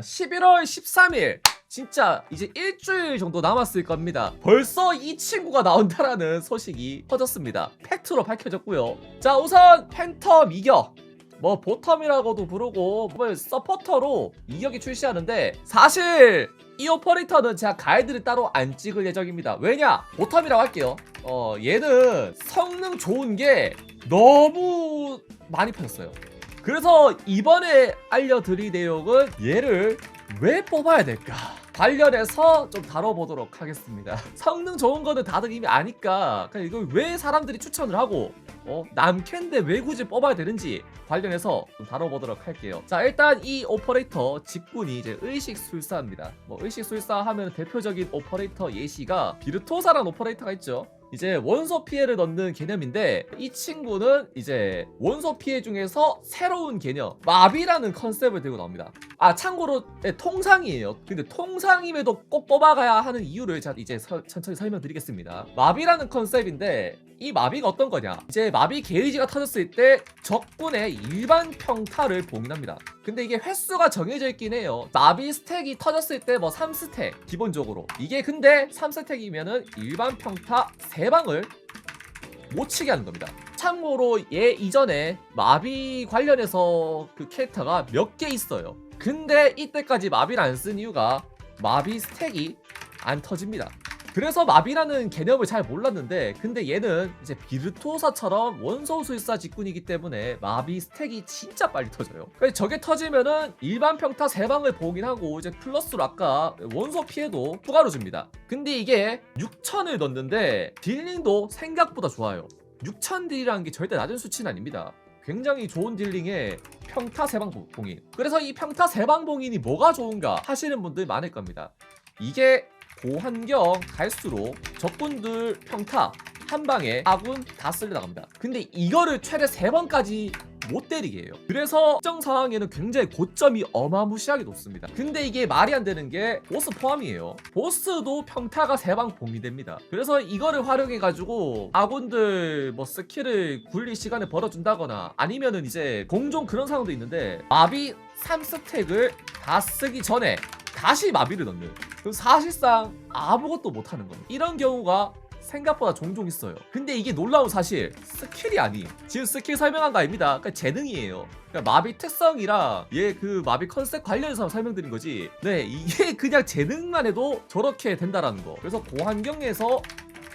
11월 13일 진짜 이제 일주일 정도 남았을 겁니다. 벌써 이 친구가 나온다라는 소식이 퍼졌습니다. 팩트로 밝혀졌고요. 자 우선 팬텀 이격 뭐 보텀이라고도 부르고 뭐 서포터로 이격이 출시하는데 사실 이 오퍼레이터는 제가 가이드를 따로 안 찍을 예정입니다. 왜냐? 보텀이라고 할게요. 어 얘는 성능 좋은 게 너무 많이 펴졌어요. 그래서 이번에 알려드릴 내용은 얘를 왜 뽑아야 될까 관련해서 좀 다뤄보도록 하겠습니다. 성능 좋은 거는 다들 이미 아니까 그냥 이걸 왜 사람들이 추천을 하고 어, 남캔데 왜 굳이 뽑아야 되는지 관련해서 좀 다뤄보도록 할게요. 자 일단 이 오퍼레이터 직군이 이제 의식술사입니다. 뭐 의식술사 하면 대표적인 오퍼레이터 예시가 비르토사라는 오퍼레이터가 있죠. 이제 원소 피해를 넣는 개념인데 이 친구는 이제 원소 피해 중에서 새로운 개념 마비라는 컨셉을 들고 나옵니다. 아 참고로 네, 통상이에요. 근데 통상임에도 꼭 뽑아가야 하는 이유를 제가 이제 서- 천천히 설명드리겠습니다. 마비라는 컨셉인데 이 마비가 어떤 거냐? 이제 마비 게이지가 터졌을 때 적군의 일반 평타를 봉인합니다. 근데 이게 횟수가 정해져 있긴 해요. 마비 스택이 터졌을 때 뭐 3스택 기본적으로. 이게 근데 3스택이면은 일반 평타 3 방을 못 치게 하는 겁니다. 참고로 얘 이전에 마비 관련해서 그 캐릭터가 몇 개 있어요. 근데 이때까지 마비를 안 쓴 이유가 마비 스택이 안 터집니다. 그래서 마비라는 개념을 잘 몰랐는데 근데 얘는 이제 비르토사처럼 원소 술사 직군이기 때문에 마비 스택이 진짜 빨리 터져요. 그래서 저게 터지면은 일반 평타 3방을 보긴 하고 이제 플러스로 아까 원소 피해도 추가로 줍니다. 근데 이게 6000을 넣는데 딜링도 생각보다 좋아요. 6000 딜이라는 게 절대 낮은 수치는 아닙니다. 굉장히 좋은 딜링에 평타 3방 봉인. 그래서 이 평타 3방 봉인이 뭐가 좋은가 하시는 분들 많을 겁니다. 이게 고환경 갈수록 적군들 평타 한 방에 아군 다 쓸려 나갑니다. 근데 이거를 최대 3번까지 못 때리게 해요. 그래서 특정 상황에는 굉장히 고점이 어마무시하게 높습니다. 근데 이게 말이 안 되는 게 보스 포함이에요. 보스도 평타가 3방 봉이됩니다. 그래서 이거를 활용해가지고 아군들 뭐 스킬을 굴릴 시간을 벌어준다거나 아니면은 이제 공종 그런 상황도 있는데 마비 3스택을 다 쓰기 전에 다시 마비를 넣는 그럼 사실상 아무것도 못하는 겁니다. 이런 경우가 생각보다 종종 있어요. 근데 이게 놀라운 사실 스킬이 아니. 지금 스킬 설명한 거 아닙니다. 그러니까 재능이에요. 그러니까 마비 특성이랑 얘 그 마비 컨셉 관련해서 설명드린 거지. 네, 이게 그냥 재능만 해도 저렇게 된다라는 거. 그래서 고환경에서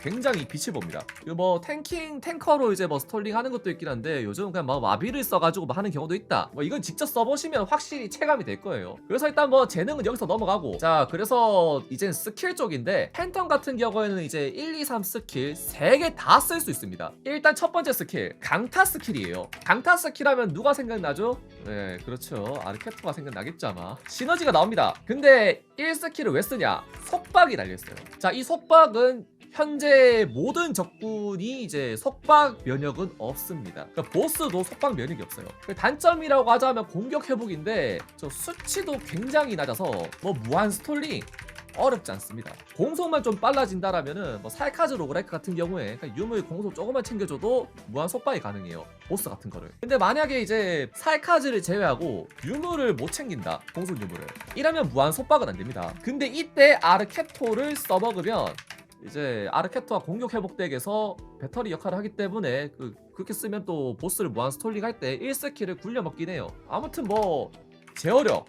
굉장히 빛을 봅니다. 이거 뭐 탱킹 탱커로 이제 뭐 스톨링 하는 것도 있긴 한데 요즘 그냥 막 마비를 써가지고 뭐 하는 경우도 있다. 뭐 이건 직접 써보시면 확실히 체감이 될 거예요. 그래서 일단 뭐 재능은 여기서 넘어가고 자 그래서 이젠 스킬 쪽인데 팬텀 같은 경우에는 이제 1, 2, 3 스킬 3개 다 쓸 수 있습니다. 일단 첫 번째 스킬 강타 스킬이에요. 강타 스킬 하면 누가 생각나죠? 네 그렇죠 아르케토가 생각나겠죠 아마 시너지가 나옵니다. 근데 1스킬을 왜 쓰냐? 속박이 달려있어요. 자 이 속박은 현재 모든 적군이 이제 속박 면역은 없습니다. 그러니까 보스도 속박 면역이 없어요. 그 단점이라고 하자면 공격 회복인데 저 수치도 굉장히 낮아서 뭐 무한 스톨링 어렵지 않습니다. 공속만 좀 빨라진다라면은 뭐 살카즈 로그라이크 같은 경우에 그냥 유물 공속 조금만 챙겨줘도 무한 속박이 가능해요. 보스 같은 거를. 근데 만약에 이제 살카즈를 제외하고 유물을 못 챙긴다. 공속 유물을. 이러면 무한 속박은 안 됩니다. 근데 이때 아르케토를 써먹으면 이제 아르케토와 공격 회복 덱에서 배터리 역할을 하기 때문에 그, 그렇게 쓰면 또 보스를 무한 스톨링 할 때 1스킬을 굴려 먹긴 해요. 아무튼 뭐 제어력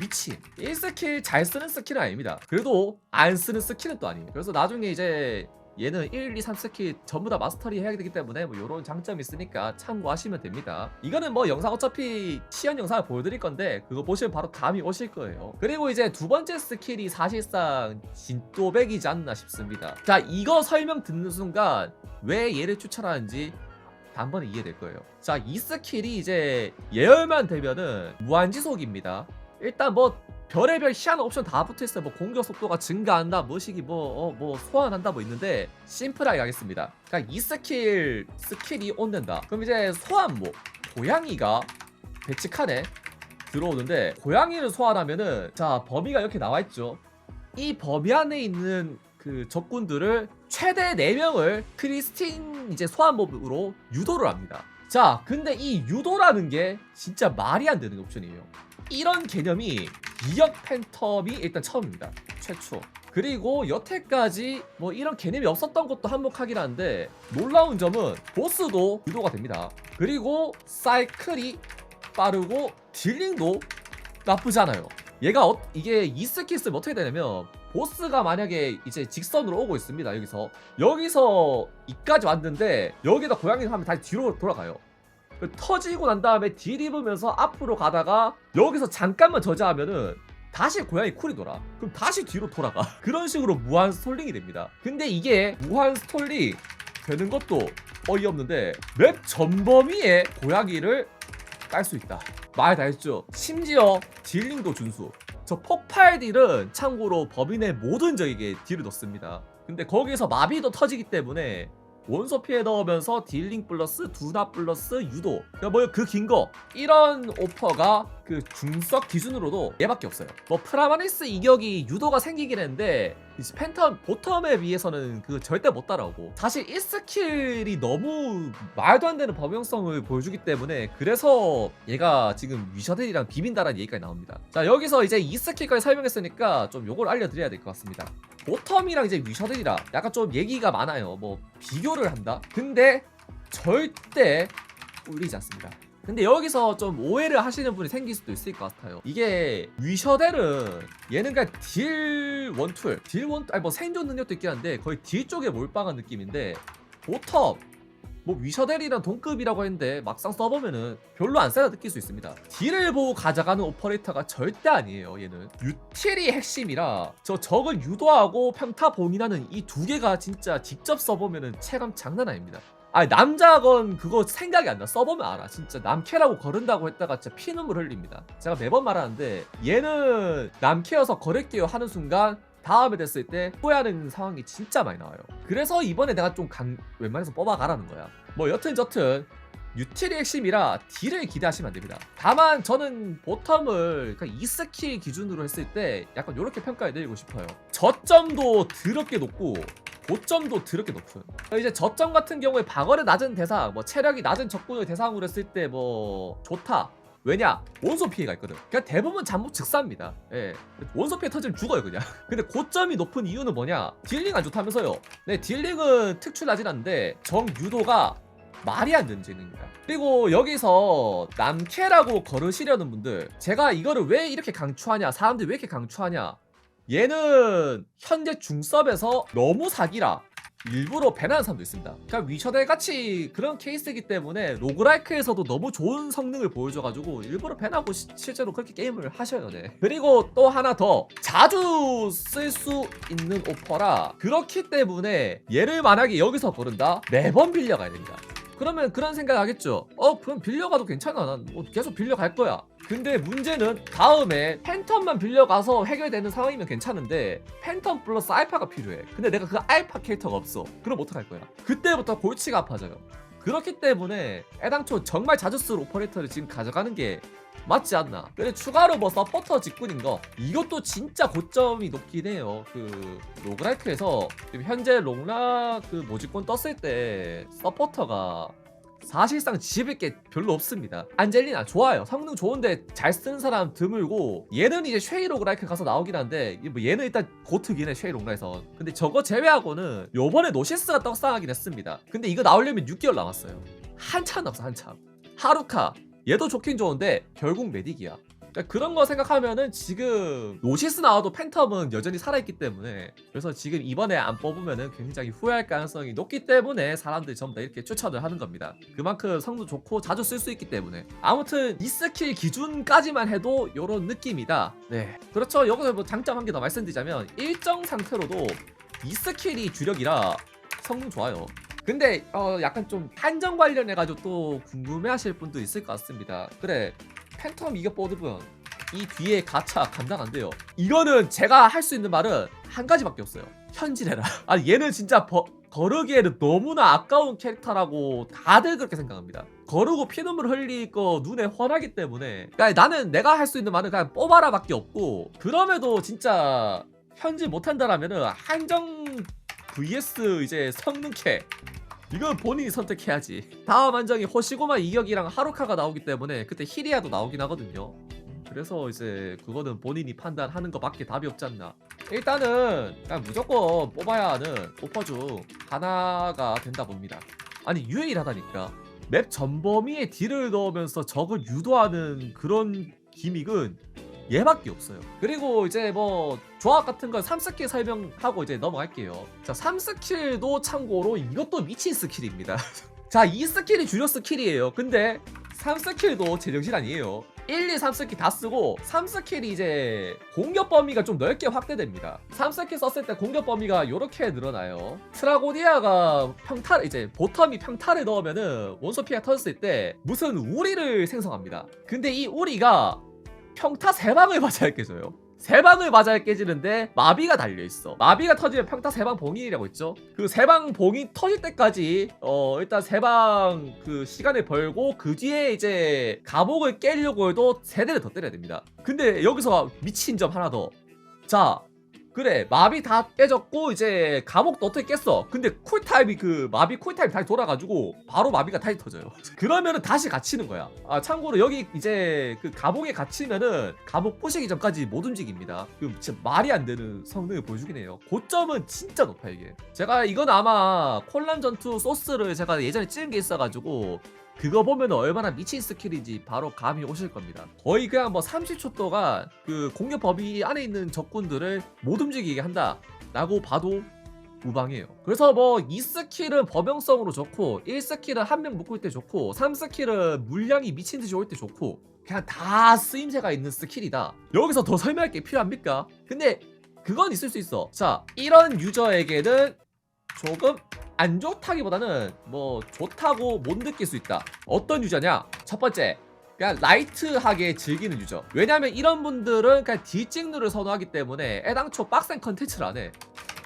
미친 1스킬 잘 쓰는 스킬은 아닙니다. 그래도 안 쓰는 스킬은 또 아니에요. 그래서 나중에 이제 얘는 1, 2, 3 스킬 전부 다 마스터리 해야 되기 때문에 뭐 이런 장점이 있으니까 참고하시면 됩니다. 이거는 뭐 영상 어차피 시연 영상을 보여드릴 건데 그거 보시면 바로 감이 오실 거예요. 그리고 이제 두 번째 스킬이 사실상 진또백이지 않나 싶습니다. 자 이거 설명 듣는 순간 왜 얘를 추천하는지 단번에 이해될 거예요. 자 이 스킬이 이제 예열만 되면은 무한지속입니다. 일단 뭐 별의별 희한 한 옵션 다 붙어있어요. 뭐 공격 속도가 증가한다, 뭐시기 뭐, 어, 뭐 소환한다 뭐 있는데 심플하게 가겠습니다. 그러니까 이 스킬 스킬이 온된다. 그럼 이제 소환모 고양이가 배치 칸에 들어오는데 고양이를 소환하면은 자 범위가 이렇게 나와 있죠. 이 범위 안에 있는 그 적군들을 최대 4명을 크리스틴 이제 소환몹으로 유도를 합니다. 자, 근데 이 유도라는 게 진짜 말이 안 되는 옵션이에요. 이런 개념이 이역 팬텀이 일단 처음입니다. 최초. 그리고 여태까지 뭐 이런 개념이 없었던 것도 한몫하긴 한데 놀라운 점은 보스도 유도가 됩니다. 그리고 사이클이 빠르고 딜링도 나쁘지 않아요. 얘가 어, 이게 이 스킬 쓰면 어떻게 되냐면 보스가 만약에 이제 직선으로 오고 있습니다. 여기서 여기서 이까지 왔는데 여기다 고양이 하면 다시 뒤로 돌아가요. 그 터지고 난 다음에 딜 입으면서 앞으로 가다가 여기서 잠깐만 저지하면은 다시 고양이 쿨이 돌아. 그럼 다시 뒤로 돌아가. 그런 식으로 무한 스톨링이 됩니다. 근데 이게 무한 스톨링 되는 것도 어이없는데 맵 전범위에 고양이를 깔 수 있다. 말 다 했죠. 심지어 딜링도 준수. 저 폭발 딜은 참고로 법인의 모든 적에게 딜을 넣습니다. 근데 거기서 마비도 터지기 때문에 원소 피해 넣으면서 딜링 플러스 두나 플러스 유도. 그러니까 뭐그 긴 거. 이런 오퍼가 그 중석 기준으로도 얘밖에 없어요 뭐 프라마니스 이격이 유도가 생기긴 했는데 이제 팬텀 보텀에 비해서는 그 절대 못 따라오고 사실 이 스킬이 너무 말도 안 되는 범용성을 보여주기 때문에 그래서 얘가 지금 위셔들이랑 비빈다라는 얘기가 나옵니다 자 여기서 이제 이 스킬까지 설명했으니까 좀 요걸 알려드려야 될 것 같습니다 보텀이랑 이제 위셔들이라 약간 좀 얘기가 많아요. 뭐 비교를 한다. 근데 절대 울리지 않습니다. 근데 여기서 좀 오해를 하시는 분이 생길 수도 있을 것 같아요. 이게 위셔델은 얘는 그냥 딜 원툴, 딜 원, 아니 뭐 생존 능력도 있긴 한데 거의 딜 쪽에 몰빵한 느낌인데 보텀 뭐 위셔델이랑 동급이라고 했는데 막상 써보면은 별로 안 세다 느낄 수 있습니다. 딜을 보고 가져가는 오퍼레이터가 절대 아니에요. 얘는 유틸이 핵심이라 저 적을 유도하고 평타 봉인하는 이 두 개가 진짜 직접 써보면은 체감 장난 아닙니다. 아 남자건 그거 생각이 안 나. 써보면 알아. 진짜 남캐라고 거른다고 했다가 진짜 피눈물 흘립니다. 제가 매번 말하는데 얘는 남캐여서 거를게요 하는 순간 다음에 됐을 때 후회하는 상황이 진짜 많이 나와요. 그래서 이번에 내가 좀 강, 웬만해서 뽑아가라는 거야. 뭐 여튼 저튼 유틸이 핵심이라 딜을 기대하시면 안 됩니다. 다만 저는 보텀을 그러니까 이 스킬 기준으로 했을 때 약간 이렇게 평가해드리고 싶어요. 저점도 더럽게 높고 고점도 더럽게 높은. 이제 저점 같은 경우에 방어력 낮은 대상, 뭐 체력이 낮은 적군을 대상으로 했을 때 뭐 좋다. 왜냐? 원소 피해가 있거든. 그냥 대부분 잠복 즉사입니다. 예. 원소 피해 터지면 죽어요, 그냥. 근데 고점이 높은 이유는 뭐냐? 딜링 안 좋다면서요. 네, 딜링은 특출나진 않은데 정유도가 말이 안 되는 재능입니다. 그리고 여기서 남캐라고 걸으시려는 분들, 제가 이거를 왜 이렇게 강추하냐, 사람들이 왜 이렇게 강추하냐, 얘는 현재 중섭에서 너무 사기라. 일부러 배나는 사람도 있습니다. 그러니까 위셔델 같이 그런 케이스이기 때문에 로그라이크에서도 너무 좋은 성능을 보여줘가지고 일부러 배나고 시- 실제로 그렇게 게임을 하셔야 돼. 그리고 또 하나 더 자주 쓸 수 있는 오퍼라 그렇기 때문에 얘를 만약에 여기서 고른다 매번 빌려가야 됩니다. 그러면 그런 생각 하겠죠. 어, 그럼 빌려가도 괜찮아. 난 뭐 계속 빌려갈 거야. 근데 문제는 다음에 팬텀만 빌려가서 해결되는 상황이면 괜찮은데 팬텀 플러스 알파가 필요해. 근데 내가 그 알파 캐릭터가 없어. 그럼 어떡할 거야? 그때부터 골치가 아파져요. 그렇기 때문에 애당초 정말 자주 쓸 오퍼레이터를 지금 가져가는 게 맞지 않나. 근데 추가로 뭐 서포터 직군인 거 이것도 진짜 고점이 높긴 해요. 그 로그라이크에서 지금 현재 롱라 그 모직권 떴을 때 서포터가 사실상 집을 게 별로 없습니다. 안젤리나 좋아요. 성능 좋은데 잘 쓰는 사람 드물고 얘는 이제 쉐이 로그라이크 가서 나오긴 한데 뭐 얘는 일단 고특이네 쉐이 로그라에서. 근데 저거 제외하고는 요번에 노시스가 떡상하긴 했습니다. 근데 이거 나오려면 6개월 남았어요. 한참 남았어 한참. 하루카 얘도 좋긴 좋은데 결국 메딕이야. 그러니까 그런 거 생각하면은 지금 노시스 나와도 팬텀은 여전히 살아있기 때문에 그래서 지금 이번에 안 뽑으면은 굉장히 후회할 가능성이 높기 때문에 사람들이 전부 다 이렇게 추천을 하는 겁니다. 그만큼 성능 좋고 자주 쓸 수 있기 때문에 아무튼 이 스킬 기준까지만 해도 이런 느낌이다. 네, 그렇죠. 여기서 뭐 장점 한 개 더 말씀드리자면 일정 상태로도 이 스킬이 주력이라 성능 좋아요. 근데 어 약간 좀 한정 관련해 가지고 또 궁금해하실 분도 있을 것 같습니다. 그래 팬텀 이겨 뽑으면 이 뒤에 가차 감당 안 돼요. 이거는 제가 할 수 있는 말은 한 가지밖에 없어요. 현질해라. 아니 얘는 진짜 버, 거르기에는 너무나 아까운 캐릭터라고 다들 그렇게 생각합니다. 거르고 피눈물 거 눈에 훤하기 때문에 그러니까 나는 내가 할 수 있는 말은 그냥 뽑아라밖에 없고 그럼에도 진짜 현질 못한다라면은 한정 vs 이제 성능캐 이건 본인이 선택해야지. 다음 한정이 호시고마 이격이랑 하루카가 나오기 때문에 그때 히리아도 나오긴 하거든요. 그래서 이제 그거는 본인이 판단하는 것밖에 답이 없지 않나. 일단은 그냥 무조건 뽑아야 하는 오퍼 중 하나가 된다 봅니다. 아니 유일하다니까. 맵 전범위에 딜을 넣으면서 적을 유도하는 그런 기믹은 얘밖에 없어요. 그리고 이제 뭐 조합 같은 건 3스킬 설명하고 이제 넘어갈게요. 자, 3스킬도 참고로 이것도 미친 스킬입니다. 자, 2스킬이 주력 스킬이에요. 근데 3스킬도 제정신 아니에요. 1, 2, 3스킬 다 쓰고 3스킬이 이제 공격 범위가 좀 넓게 확대됩니다. 3스킬 썼을 때 공격 범위가 이렇게 늘어나요. 트라고디아가 평타 이제 보텀이 평타를 넣으면은 원소 피가 터졌을 때 무슨 우리를 생성합니다. 근데 이 우리가 평타 세 방을 맞아야 깨져요. 세 방을 맞아야 깨지는데 마비가 달려 있어. 마비가 터지면 평타 세 방 봉인이라고 했죠. 그 세 방 봉인 터질 때까지 어 일단 세 방 그 시간을 벌고 그 뒤에 이제 감옥을 깨려고 해도 세 대를 더 때려야 됩니다. 근데 여기서 미친 점 하나 더. 자. 그래 마비 다 깨졌고 이제 감옥도 어떻게 깼어. 근데 쿨타임이 그 마비 쿨타임 다시 돌아가지고 바로 마비가 다시 터져요. 그러면은 다시 갇히는 거야. 아 참고로 여기 이제 그 감옥에 갇히면은 감옥 부시기 전까지 못 움직입니다. 그 진짜 말이 안 되는 성능을 보여주긴 해요. 고점은 진짜 높아 이게. 제가 이건 아마 콜란 전투 소스를 제가 예전에 찍은 게 있어가지고 그거 보면 얼마나 미친 스킬인지 바로 감이 오실 겁니다. 거의 그냥 뭐 30초 동안 그 공격 범위 안에 있는 적군들을 못 움직이게 한다. 라고 봐도 무방해요. 그래서 뭐 2스킬은 범용성으로 좋고 1스킬은 한 명 묶을 때 좋고 3스킬은 물량이 미친 듯이 올 때 좋고 그냥 다 쓰임새가 있는 스킬이다. 여기서 더 설명할 게 필요합니까? 근데 그건 있을 수 있어. 자, 이런 유저에게는 조금 안 좋다기보다는 뭐 좋다고 못 느낄 수 있다. 어떤 유저냐? 첫 번째. 그냥 라이트하게 즐기는 유저. 왜냐면 이런 분들은 그냥 딜찍누를 선호하기 때문에 애당초 빡센 컨텐츠를 안 해.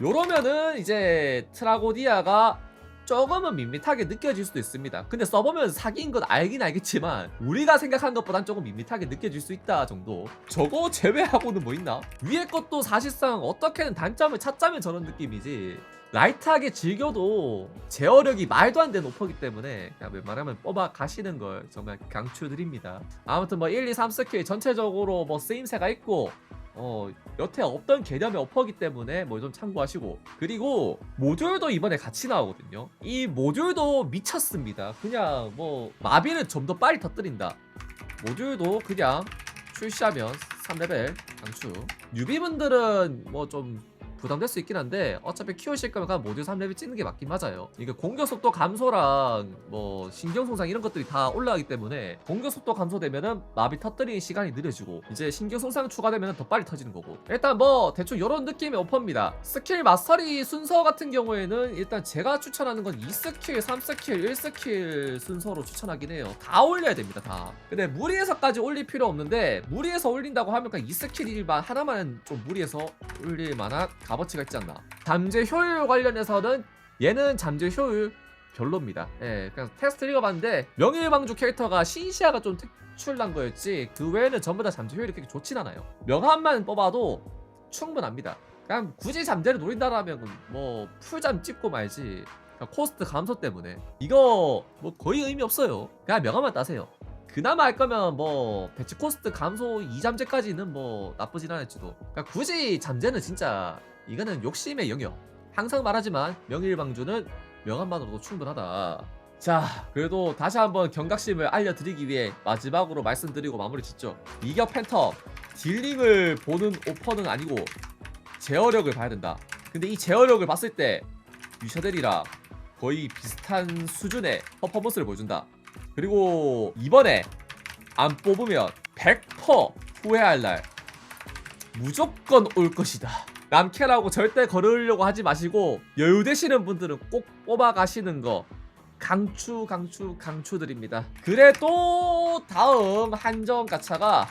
요러면은 이제 트라고디아가 조금은 밋밋하게 느껴질 수도 있습니다. 근데 써보면 사기인 건 알긴 알겠지만 우리가 생각한 것보단 조금 밋밋하게 느껴질 수 있다 정도. 저거 제외하고는 뭐 있나? 위에 것도 사실상 어떻게든 단점을 찾자면 저런 느낌이지. 라이트하게 즐겨도 제어력이 말도 안 되는 오퍼기 때문에 그냥 웬만하면 뽑아 가시는 걸 정말 강추드립니다. 아무튼 뭐 1, 2, 3 스킬 전체적으로 뭐 쓰임새가 있고 어 여태 없던 개념의 어퍼기 때문에 뭐 좀 참고하시고 그리고 모듈도 이번에 같이 나오거든요. 이 모듈도 미쳤습니다. 그냥 뭐 마비는 좀더 빨리 터뜨린다. 모듈도 그냥 출시하면 3레벨 강추. 뉴비분들은 뭐 좀 부담될 수 있긴 한데 어차피 키우실 거면 그냥 모듈 3레벨 찍는 게 맞긴 맞아요. 이게 공격 속도 감소랑 뭐 신경 손상 이런 것들이 다 올라가기 때문에 공격 속도 감소되면은 마비 터뜨리는 시간이 느려지고 이제 신경 손상 추가되면 더 빨리 터지는 거고. 일단 뭐 대충 이런 느낌의 오퍼입니다. 스킬 마스터리 순서 같은 경우에는 일단 제가 추천하는 건 2스킬, 3스킬, 1스킬 순서로 추천하긴 해요. 다 올려야 됩니다 다. 근데 무리해서까지 올릴 필요 없는데 무리해서 올린다고 하면 그냥 2스킬만 하나만 좀 무리해서 올릴 만한 값어치가 있지 않나 잠재 효율 관련해서는 얘는 잠재 효율 별로입니다. 예, 그냥 테스트 읽어봤는데 명예방주 캐릭터가 신시아가 좀 특출난 거였지 그 외에는 전부 다 잠재 효율이 그렇게 좋진 않아요. 명함만 뽑아도 충분합니다. 그냥 굳이 잠재를 노린다라면 뭐 풀잠 찍고 말지. 그냥 코스트 감소 때문에 이거 뭐 거의 의미 없어요. 그냥 명함만 따세요. 그나마 할 거면 뭐 배치 코스트 감소 2잠재까지는 뭐 나쁘진 않을지도. 그러니까 굳이 잠재는 진짜 이거는 욕심의 영역. 항상 말하지만 명일방주는 명함만으로도 충분하다. 자, 그래도 다시 한번 경각심을 알려드리기 위해 마지막으로 말씀드리고 마무리 짓죠. 이격 팬텀 딜링을 보는 오퍼는 아니고 제어력을 봐야 된다. 근데 이 제어력을 봤을 때 유셔델이랑 거의 비슷한 수준의 퍼포먼스를 보여준다. 그리고 이번에 안 뽑으면 100% 후회할 날 무조건 올 것이다. 남캐라고 절대 걸으려고 하지 마시고 여유 되시는 분들은 꼭 뽑아 가시는 거 강추 강추 강추드립니다. 그래도 다음 한정 가차가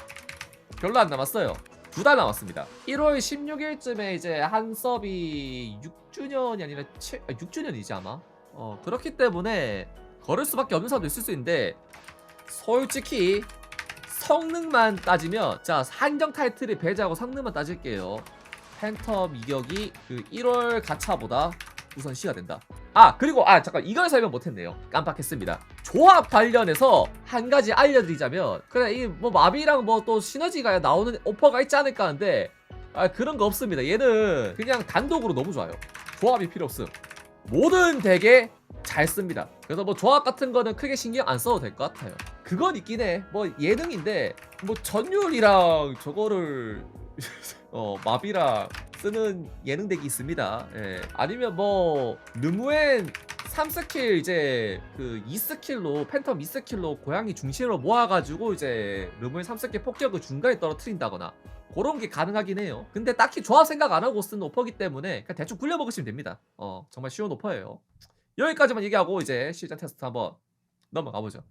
별로 안 남았어요. 두 달 남았습니다. 1월 16일쯤에 이제 한섭이 6주년이 아니라 7, 6주년이지 아마. 어 그렇기 때문에 걸을 수밖에 없는 사람도 있을 수 있는데 솔직히 성능만 따지면 자 한정 타이틀을 배제하고 성능만 따질게요. 팬텀 이격이 그 1월 가차보다 우선 C가 된다. 아 그리고 아 잠깐 이걸 설명 못했네요. 깜빡했습니다. 조합 관련해서 한 가지 알려드리자면 그래 이 뭐 마비랑 뭐 또 시너지가 나오는 오퍼가 있지 않을까 하는데 아 그런 거 없습니다. 얘는 그냥 단독으로 너무 좋아요. 조합이 필요 없음. 모든 덱에 잘 씁니다. 그래서 뭐 조합 같은 거는 크게 신경 안 써도 될 것 같아요. 그건 있긴 해. 뭐 예능인데 뭐 전율이랑 저거를 어 마비랑 쓰는 예능 덱이 있습니다. 예. 아니면 뭐 르무엔 3스킬 이제 그 2스킬로 팬텀 2스킬로 고양이 중심으로 모아가지고 이제 르무엔 3스킬 폭격을 중간에 떨어뜨린다거나 그런 게 가능하긴 해요. 근데 딱히 조합 생각 안 하고 쓴 오퍼기 때문에 그냥 대충 굴려 먹으시면 됩니다. 어 정말 쉬운 오퍼예요. 여기까지만 얘기하고 이제 실전 테스트 한번 넘어가 보죠.